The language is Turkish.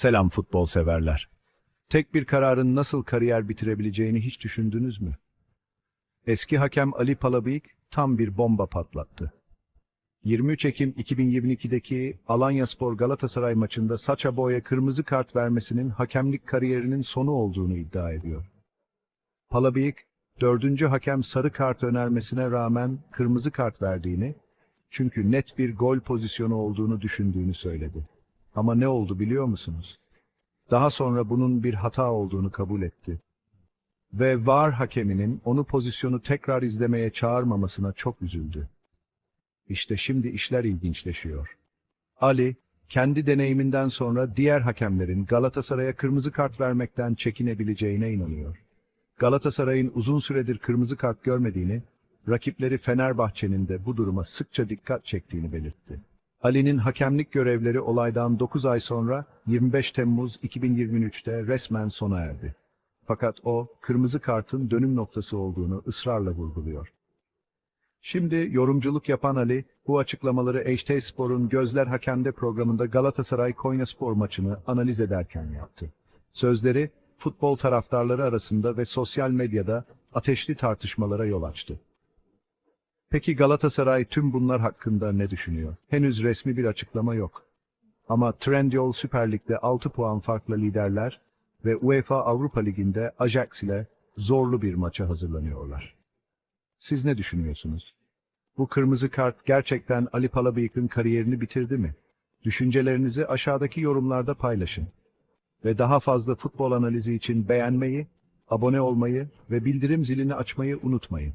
Selam futbol severler. Tek bir kararın nasıl kariyer bitirebileceğini hiç düşündünüz mü? Eski hakem Ali Palabıyık tam bir bomba patlattı. 23 Ekim 2022'deki Alanyaspor Galatasaray maçında Saça Boy'a kırmızı kart vermesinin hakemlik kariyerinin sonu olduğunu iddia ediyor. Palabıyık, dördüncü hakem sarı kart önermesine rağmen kırmızı kart verdiğini, çünkü net bir gol pozisyonu olduğunu düşündüğünü söyledi. Ama ne oldu biliyor musunuz? Daha sonra bunun bir hata olduğunu kabul etti. Ve VAR hakeminin onu pozisyonu tekrar izlemeye çağırmamasına çok üzüldü. İşte şimdi işler ilginçleşiyor. Ali, kendi deneyiminden sonra diğer hakemlerin Galatasaray'a kırmızı kart vermekten çekinebileceğine inanıyor. Galatasaray'ın uzun süredir kırmızı kart görmediğini, rakipleri Fenerbahçe'nin de bu duruma sıkça dikkat çektiğini belirtti. Ali'nin hakemlik görevleri olaydan 9 ay sonra 25 Temmuz 2023'te resmen sona erdi. Fakat o, kırmızı kartın dönüm noktası olduğunu ısrarla vurguluyor. Şimdi yorumculuk yapan Ali, bu açıklamaları HT Spor'un Gözler Hakem'de programında Galatasaray Konyaspor maçını analiz ederken yaptı. Sözleri, futbol taraftarları arasında ve sosyal medyada ateşli tartışmalara yol açtı. Peki Galatasaray tüm bunlar hakkında ne düşünüyor? Henüz resmi bir açıklama yok. Ama Trendyol Süper Lig'de 6 puan farklı liderler ve UEFA Avrupa Ligi'nde Ajax ile zorlu bir maça hazırlanıyorlar. Siz ne düşünüyorsunuz? Bu kırmızı kart gerçekten Ali Palabıyık'ın kariyerini bitirdi mi? Düşüncelerinizi aşağıdaki yorumlarda paylaşın. Ve daha fazla futbol analizi için beğenmeyi, abone olmayı ve bildirim zilini açmayı unutmayın.